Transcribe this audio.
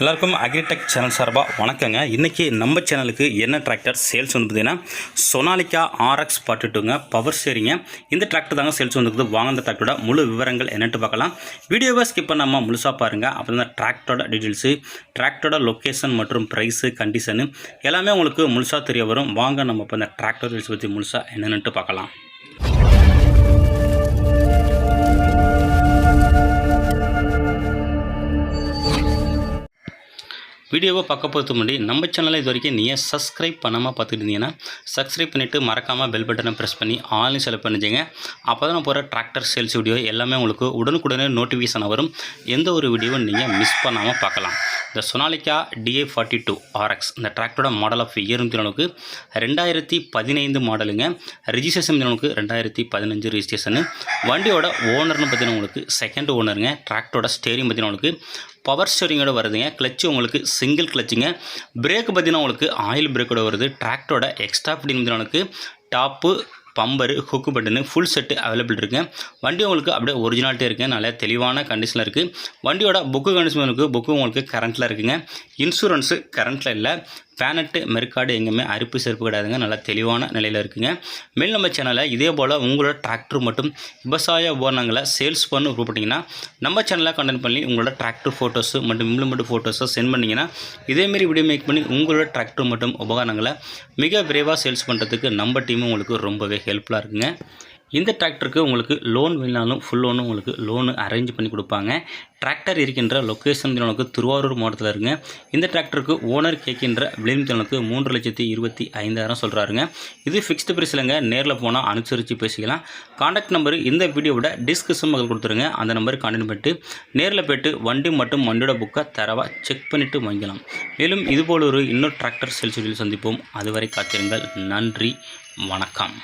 எல்லாருக்கும் agritech channel சார்பாக வணக்கங்க. இன்றைக்கி நம்ம சேனலுக்கு என்ன டிராக்டர் சேல்ஸ் வந்து பார்த்தீங்கன்னா சொனாலிக்கா ஆர்எக்ஸ் பாட்டுட்டுங்க பவர் சேரிங்க இந்த டிராக்டர் தாங்க சேல்ஸ் வந்துருக்குது வாங்க இந்த டிராக்டரோட முழு விவரங்கள் என்னென்னு பார்க்கலாம். வீடியோவை ஸ்கிப் பண்ணாமல் முழுசாக பாருங்கள் அப்போ தான் டிராக்டரோட டீட்டெயில்ஸு டிராக்டரோட லொக்கேஷன் மற்றும் ப்ரைஸு கண்டிஷனு எல்லாமே உங்களுக்கு முழுசாக தெரிய வரும். வாங்க நம்ம இப்போ இந்த டிராக்டர் டீல்ஸ் பற்றி முழுசாக என்னென்னுட்டு பார்க்கலாம். வீடியோவை பார்க்க போகிறது முன்னாடி நம்ம சேனலை இது வரைக்கும் நீங்கள் சப்ஸ்கிரைப் பண்ணாமல் பார்த்துட்டு இருந்தீங்கன்னா சப்ஸ்கிரைப் பண்ணிவிட்டு மறக்காமல் பெல் பட்டனை ப்ரெஸ் பண்ணி ஆன்லைன் செலக்ட் பண்ணிச்சிங்க அப்போ தான் நான் போகிற டிராக்டர் சேல்ஸ் வீடியோ எல்லாமே உங்களுக்கு உடனுக்குடனே நோட்டிஃபிகேஷன் வரும். எந்த ஒரு வீடியோவும் நீங்கள் மிஸ் பண்ணாமல் பார்க்கலாம். இந்த Sonalika DA forty two RX இந்த டிராக்டரோட மாடல் ஆஃப் இயர் அளவுக்கு ரெண்டாயிரத்தி பதினைந்து மாடலுங்க ரிஜிஸ்ட்ரேஷன் அளவுக்கு ரெண்டாயிரத்தி பதினஞ்சு ரிஜிஸ்ட்ரேஷனு வண்டியோட ஓனர்னு பார்த்தீங்கன்னா உங்களுக்கு செகண்ட் ஓனருங்க டிராக்டரோட ஸ்டேரிங் பார்த்தீங்கன்னா உங்களுக்கு பவர் ஸ்டேரிங்கோட வருதுங்க. கிளச்சு உங்களுக்கு சிங்கிள் கிளச்சுங்க பிரேக் பார்த்தீங்கன்னா உங்களுக்கு ஆயில் பிரேக்கோட வருது. டிராக்டரோட எக்ஸ்ட்ரா ஃபிட்டிங் உங்களுக்கு top bumper hook button full set available இருக்குது வண்டி உங்களுக்கு அப்படியே ஒரிஜினாலிட்டி இருக்குது நல்ல தெளிவான கண்டிஷனில் இருக்குது வண்டியோட புக்கு கண்டிஷன் இருக்குது புக்கு உங்களுக்கு கரண்ட்டில் இருக்குங்க. இன்சூரன்ஸு கரண்ட்டில் இல்லை. ஃபேனட்டு மெருக்காடு எங்கேயுமே அரிப்பு செருப்பு கிடையாதுங்க. நல்லா தெளிவான நிலையில் இருக்குங்க. மேல் நம்ம சேனலை இதே போல் உங்களோட டிராக்டர் மற்றும் விவசாய உபகரணங்களை சேல்ஸ் பண்ணு கூப்பிட்டிங்கன்னா நம்ம சேனலில் கண்டென்ட் பண்ணி உங்களோட டிராக்டர் ஃபோட்டோஸு மற்றும் இம்ப்ளிமெண்ட் ஃபோட்டோஸை சென்ட் பண்ணிங்கன்னா இதேமாரி வீடியோ மேக் பண்ணி உங்களோட டிராக்டர் மற்றும் உபகரணங்களை மிக விரைவாக சேல்ஸ் பண்ணுறதுக்கு நம்ம டீமும் உங்களுக்கு ரொம்பவே ஹெல்ப்ஃபுல்லாக இருக்குங்க. இந்த டிராக்டருக்கு உங்களுக்கு லோன் வேணாலும் ஃபுல் லோனும் உங்களுக்கு லோனு அரேஞ்ச் பண்ணி கொடுப்பாங்க. டிராக்டர் இருக்கின்ற லொக்கேஷன் உங்களுக்கு திருவாரூர் மாவட்டத்தில் இருங்க. இந்த டிராக்டருக்கு ஓனர் கேட்கின்ற விளிம்பு மூன்று லட்சத்தி இருபத்தி ஐந்தாயிரம் சொல்கிறாருங்க இது ஃபிக்ஸ்டு பிரைஸ்லங்க நேரில் போனால் அனுசரித்து பேசிக்கலாம். காண்டாக்ட் நம்பர் இந்த வீடியோவோட டிஸ்கிரிப்ஷன் மக்கள் கொடுத்துருங்க. அந்த நம்பருக்கு கான்டாக்ட் பண்ணிட்டு நேரில் போய்ட்டு வண்டி மற்றும் வண்டியோட புக்கை தரவாக செக் பண்ணிவிட்டு வாங்கிக்கலாம். மேலும் இதுபோல் ஒரு இன்னொரு டிராக்டர் சேல்ஸ் சந்திப்போம். அதுவரை காத்திருங்கள். நன்றி. வணக்கம்.